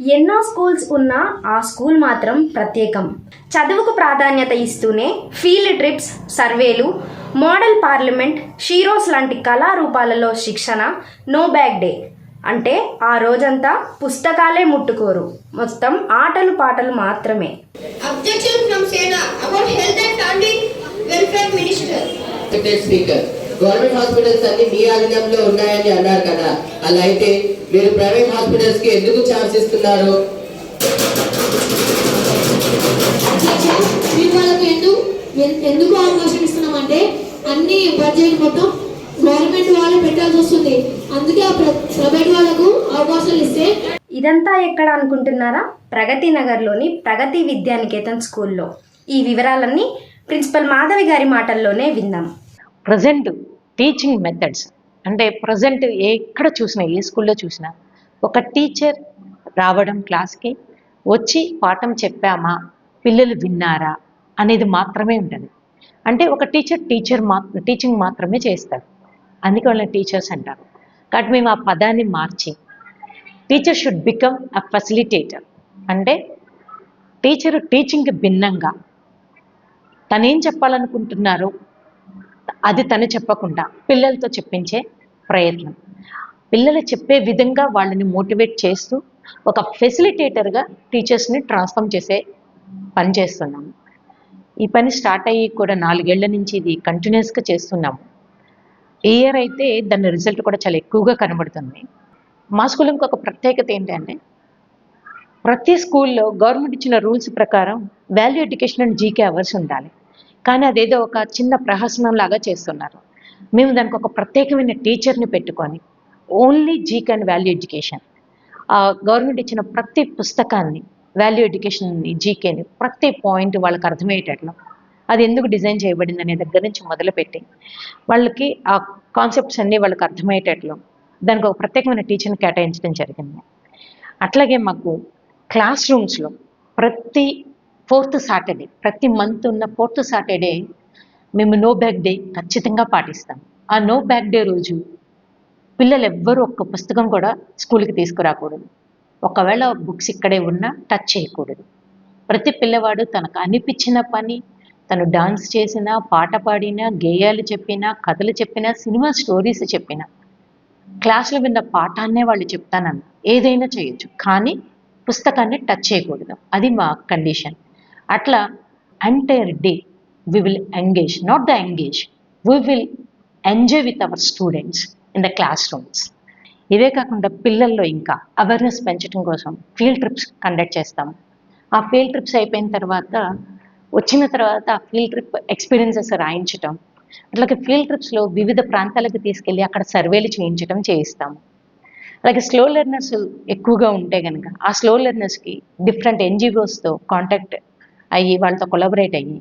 ఎన్నో స్కూల్స్ ఉన్నా ఆ స్కూల్ మాత్రం ప్రత్యేకం. చదువుకు ప్రాధాన్యత ఇస్తూనే ఫీల్డ్ ట్రిప్స్ సర్వేలు మోడల్ పార్లమెంట్ షీరోస్ లాంటి కళారూపాలలో శిక్షణ నో బ్యాగ్ డే. అంటే ఆ రోజంతా పుస్తకాలే ముట్టుకోరు. మొత్తం ఆటలు పాటలు మాత్రమే. Objection from Sena about Health and Family Welfare Minister. Secretary speaker government hospitals అన్ని మీ ఆధీనంలో ఉన్నాయని అన్నారు కదా. అలా అయితే మీరు ప్రైవేట్ హాస్పిటల్స్కి ఎందుకు ఛాన్స్ ఇస్తున్నారు? ఎందుకు ఎందుకు అవకాశం ఇస్తున్నామంటే అన్ని బడ్జెట్ మొత్తం గవర్నమెంట్ వాళ్ళు పెట్టాల్సి వస్తుంది. అందుకే ఆ ప్రైవేట్ వాళ్ళకు అవకాశాలు ఇస్తే ఇదంతా ఎక్కడ అనుకుంటున్నారా? ప్రగతి నగర్లోని ప్రగతి విద్యానికేతన్ స్కూల్లో. ఈ వివరాలన్నీ ప్రిన్సిపల్ మాధవి గారి మాటల్లోనే విందాం. ప్రజెంట్ టీచింగ్ మెథడ్స్ అంటే ప్రజెంట్ ఎక్కడ చూసినా ఏ స్కూల్లో చూసినా ఒక టీచర్ రావడం క్లాస్కి వచ్చి పాఠం చెప్పామా పిల్లలు విన్నారా అనేది మాత్రమే ఉంటుంది. అంటే ఒక టీచర్ టీచర్ మా టీచింగ్ మాత్రమే చేస్తారు అందుకే వాళ్ళని టీచర్స్ అంటారు. కాబట్టి మేము ఆ పదాన్ని మార్చి teacher should become a facilitator అంటే టీచర్ టీచింగ్కి భిన్నంగా తనేం చెప్పాలనుకుంటున్నారో అది తను చెప్పకుండా పిల్లలతో చెప్పించే ప్రయత్నం. పిల్లలు చెప్పే విధంగా వాళ్ళని మోటివేట్ చేస్తూ ఒక ఫెసిలిటేటర్గా టీచర్స్ని ట్రాన్స్ఫార్మ్ చేసే పని చేస్తున్నాము. ఈ పని స్టార్ట్ అయ్యి కూడా నాలుగేళ్ళ నుంచి ఇది కంటిన్యూస్గా చేస్తున్నాము. ఈ ఇయర్ అయితే దాని రిజల్ట్ కూడా చాలా ఎక్కువగా కనబడుతుంది. మా స్కూల్ ఇంకొక ప్రత్యేకత ఏంటంటే ప్రతి స్కూల్లో గవర్నమెంట్ ఇచ్చిన రూల్స్ ప్రకారం value education and GK hours ఉండాలి. కానీ అదేదో ఒక చిన్న ప్రహసనం లాగా చేస్తున్నారు. మేము దానికి ఒక ప్రత్యేకమైన టీచర్ని పెట్టుకొని only GK and value education government ఇచ్చిన ప్రతి పుస్తకాన్ని వాల్యూ ఎడ్యుకేషన్ని జీకేని ప్రతి పాయింట్ వాళ్ళకి అర్థమయ్యేటట్లు. అది ఎందుకు డిజైన్ చేయబడింది అనే దగ్గర నుంచి మొదలుపెట్టి వాళ్ళకి ఆ కాన్సెప్ట్స్ అన్నీ వాళ్ళకి అర్థమయ్యేటట్లు దానికి ఒక ప్రత్యేకమైన టీచర్ని కేటాయించడం జరిగింది. అట్లాగే మాకు క్లాస్ రూమ్స్లో ప్రతి ఫోర్త్ సాటర్డే ప్రతి మంత్ ఉన్న ఫోర్త్ సాటర్డే మేము నో బ్యాక్ డే ఖచ్చితంగా పాటిస్తాం. ఆ నో బ్యాక్ డే రోజు పిల్లలు ఎవ్వరూ ఒక్క పుస్తకం కూడా స్కూల్కి తీసుకురాకూడదు. ఒకవేళ బుక్స్ ఇక్కడే ఉన్నా టచ్ చేయకూడదు. ప్రతి పిల్లవాడు తనకు అనిపించిన పని తను డాన్స్ చేసినా పాట పాడినా గేయాలు చెప్పినా కథలు చెప్పినా సినిమా స్టోరీస్ చెప్పినా క్లాసులో విన్న పాఠాన్నే వాళ్ళు చెప్తానన్న ఏదైనా చేయొచ్చు. కానీ పుస్తకాన్ని టచ్ చేయకూడదు. అది మా కండిషన్. అట్లా entire day we will engage not the engage we will enjoy with our students in the classrooms ఇవే కాకుండా పిల్లల్లో ఇంకా అవేర్నెస్ పెంచడం కోసం ఫీల్డ్ ట్రిప్స్ కండక్ట్ చేస్తాం. ఆ ఫీల్డ్ ట్రిప్స్ అయిపోయిన తర్వాత వచ్చిన తర్వాత ఆ ఫీల్డ్ ట్రిప్ ఎక్స్పీరియన్సెస్ రాయించటం. అట్లాగే ఫీల్డ్ ట్రిప్స్లో వివిధ ప్రాంతాలకు తీసుకెళ్ళి అక్కడ సర్వేలు చేయించడం చేయిస్తాము అలాగే స్లో లెర్నర్స్ ఎక్కువగా ఉంటే కనుక ఆ స్లో లెర్నర్స్కి డిఫరెంట్ ఎన్జిఓస్తో కాంటాక్ట్ అయ్యి వాళ్ళతో కొలబరేట్ అయ్యి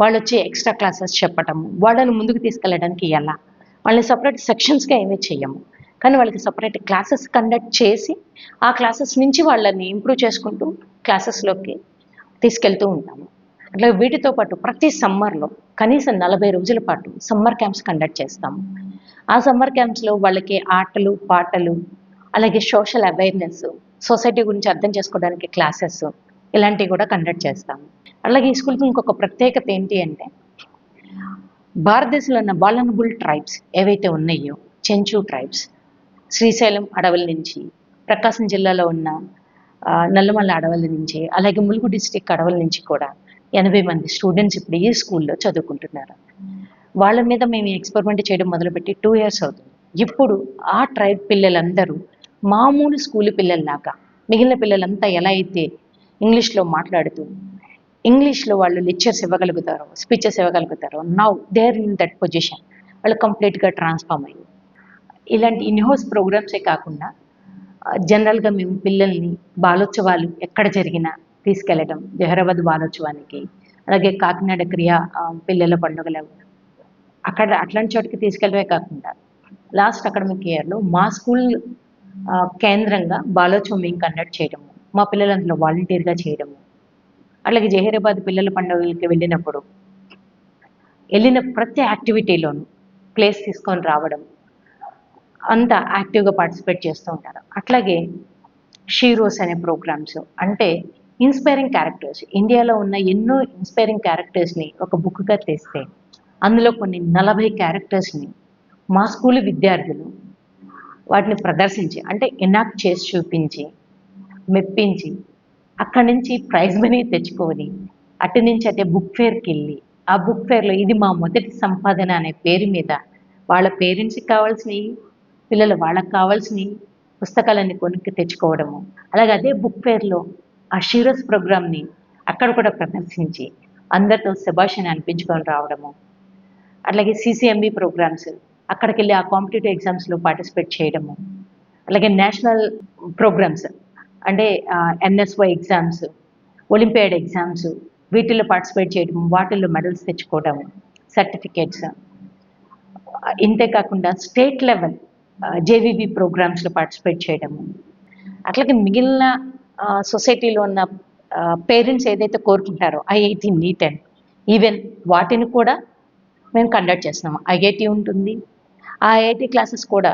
వాళ్ళు వచ్చి ఎక్స్ట్రా క్లాసెస్ చెప్పటం వాళ్ళని ముందుకు తీసుకెళ్ళడానికి ఎలా? వాళ్ళని సపరేట్ సెక్షన్స్గా ఏమీ చేయము కానీ వాళ్ళకి సపరేట్ క్లాసెస్ కండక్ట్ చేసి ఆ క్లాసెస్ నుంచి వాళ్ళని ఇంప్రూవ్ చేసుకుంటూ క్లాసెస్లోకి తీసుకెళ్తూ ఉంటాము. అట్లా వీటితో పాటు ప్రతి సమ్మర్లో కనీసం నలభై రోజుల పాటు సమ్మర్ క్యాంప్స్ కండక్ట్ చేస్తాము. ఆ సమ్మర్ క్యాంప్స్లో వాళ్ళకి ఆటలు పాటలు అలాగే సోషల్ అవేర్నెస్ సొసైటీ గురించి అర్థం చేసుకోవడానికి క్లాసెస్ ఇలాంటివి కూడా కండక్ట్ చేస్తాము. అలాగే ఈ స్కూల్కి ఇంకొక ప్రత్యేకత ఏంటి అంటే భారతదేశంలో ఉన్న వాలనబుల్ ట్రైబ్స్ ఏవైతే ఉన్నాయో చెంచు ట్రైబ్స్ శ్రీశైలం అడవుల నుంచి ప్రకాశం జిల్లాలో ఉన్న నల్లమల్ల అడవుల నుంచి అలాగే ములుగు డిస్టిక్ అడవుల నుంచి కూడా ఎనభై మంది స్టూడెంట్స్ ఇప్పుడు ఈ స్కూల్లో చదువుకుంటున్నారు. వాళ్ళ మీద మేము ఎక్స్పెరిమెంట్ చేయడం మొదలుపెట్టి టూ ఇయర్స్ అవుతుంది. ఇప్పుడు ఆ ట్రైబ్ పిల్లలందరూ మామూలు స్కూల్ పిల్లల్లాగా మిగిలిన పిల్లలంతా ఎలా అయితే ఇంగ్లీష్లో మాట్లాడుతూ ఇంగ్లీష్లో వాళ్ళు లెక్చర్స్ ఇవ్వగలుగుతారు speeches ఇవ్వగలుగుతారు. Now there in that position వాళ్ళు కంప్లీట్గా ట్రాన్స్ఫార్మ్ అయ్యి ఇలాంటి ఇన్హౌస్ ప్రోగ్రామ్సే కాకుండా జనరల్గా మేము పిల్లల్ని బాలోత్సవాలు ఎక్కడ జరిగినా తీసుకెళ్ళడం జహరాబాద్ బాలోత్సవానికి అలాగే కాకినాడ క్రియా పిల్లల పండుగలు అక్కడ అట్లాంటి చోటికి తీసుకెళ్ళడమే కాకుండా లాస్ట్ అకాడమిక్ ఇయర్లో మా స్కూల్ కేంద్రంగా బాలోత్సవం మేము కండక్ట్ చేయడము మా పిల్లలు అందులో వాలంటీర్గా చేయడము అలాగే జహీరాబాద్ పిల్లల పండుగలకి వెళ్ళినప్పుడు వెళ్ళిన ప్రతి యాక్టివిటీలోనూ ప్లేస్ తీసుకొని రావడం అంత యాక్టివ్గా పార్టిసిపేట్ చేస్తూ ఉంటారు. అట్లాగే షీరోస్ అనే ప్రోగ్రామ్స్ అంటే ఇన్స్పైరింగ్ క్యారెక్టర్స్. ఇండియాలో ఉన్న ఎన్నో ఇన్స్పైరింగ్ క్యారెక్టర్స్ని ఒక బుక్గా తెస్తే అందులో కొన్ని నలభై క్యారెక్టర్స్ని మా స్కూల్ విద్యార్థులు వాటిని ప్రదర్శించి అంటే ఎనాక్ట్ చేసి చూపించి మెప్పించి అక్కడి నుంచి ప్రైజ్ మనీ తెచ్చుకొని అటు నుంచి అటే బుక్ ఫేర్కి వెళ్ళి ఆ బుక్ ఫేర్లో ఇది మా మొదటి సంపాదన అనే పేరు మీద వాళ్ళ పేరెంట్స్కి కావాల్సినవి పిల్లలు వాళ్ళకి కావాల్సినవి పుస్తకాలన్నీ కొనుక్కి తెచ్చుకోవడము. అలాగే అదే బుక్ ఫేర్లో ఆ షీరోస్ ప్రోగ్రామ్ని అక్కడ కూడా ప్రదర్శించి అందరితో శుభాషణ అనిపించుకొని రావడము. అట్లాగే సీసీఎంబీ ప్రోగ్రామ్స్ అక్కడికి వెళ్ళి ఆ కాంపిటేటివ్ ఎగ్జామ్స్లో పార్టిసిపేట్ చేయడము. అలాగే నేషనల్ ప్రోగ్రామ్స్ అంటే ఎన్ఎస్వై ఎగ్జామ్స్ ఒలింపియాడ్ ఎగ్జామ్స్ వీటిల్లో పార్టిసిపేట్ చేయడం వాటిల్లో మెడల్స్ తెచ్చుకోవడం సర్టిఫికేట్స్ ఇంతే కాకుండా స్టేట్ లెవెల్ జేవిబి ప్రోగ్రామ్స్లో పార్టిసిపేట్ చేయడము అట్లాగే మిగిలిన సొసైటీలో ఉన్న పేరెంట్స్ ఏదైతే కోరుకుంటారో ఐఐటి నీట్ అండ్ ఈవెన్ వాటిని కూడా మేము కండక్ట్ చేస్తున్నాము ఐఐటి ఉంటుంది. ఆ ఐఐటి క్లాసెస్ కూడా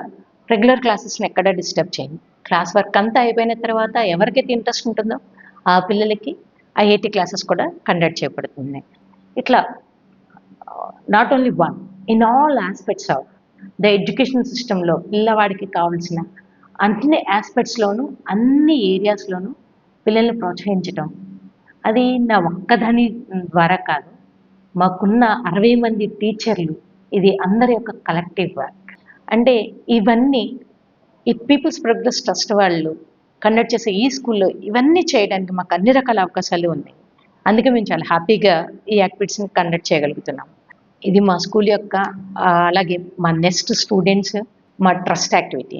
రెగ్యులర్ క్లాసెస్ని ఎక్కడ డిస్టర్బ్ చేయండి క్లాస్ వర్క్ అంతా అయిపోయిన తర్వాత ఎవరికైతే ఇంట్రెస్ట్ ఉంటుందో ఆ పిల్లలకి ఐఐటి క్లాసెస్ కూడా కండక్ట్ చేయబడుతుంది. ఇట్లా not only one in all aspects of the education సిస్టంలో పిల్లవాడికి కావాల్సిన అన్ని ఆస్పెక్ట్స్లోనూ అన్ని ఏరియాస్లోనూ పిల్లల్ని ప్రోత్సహించడం అది నా ఒక్కదాని ద్వారా కాదు. మాకున్న అరవై మంది టీచర్లు ఇది అందరి యొక్క కలెక్టివ్ వర్క్ అంటే ఇవన్నీ ఈ పీపుల్స్ ప్రోగ్రెస్ ట్రస్ట్ వాళ్ళు కండక్ట్ చేసే ఈ స్కూల్లో ఇవన్నీ చేయడానికి మాకు అన్ని రకాల అవకాశాలు ఉన్నాయి. అందుకే మేము చాలా హ్యాపీగా ఈ యాక్టివిటీస్ని కండక్ట్ చేయగలుగుతున్నాం. ఇది మా స్కూల్ యొక్క అలాగే మా నెక్స్ట్ స్టూడెంట్స్ మా ట్రస్ట్ యాక్టివిటీ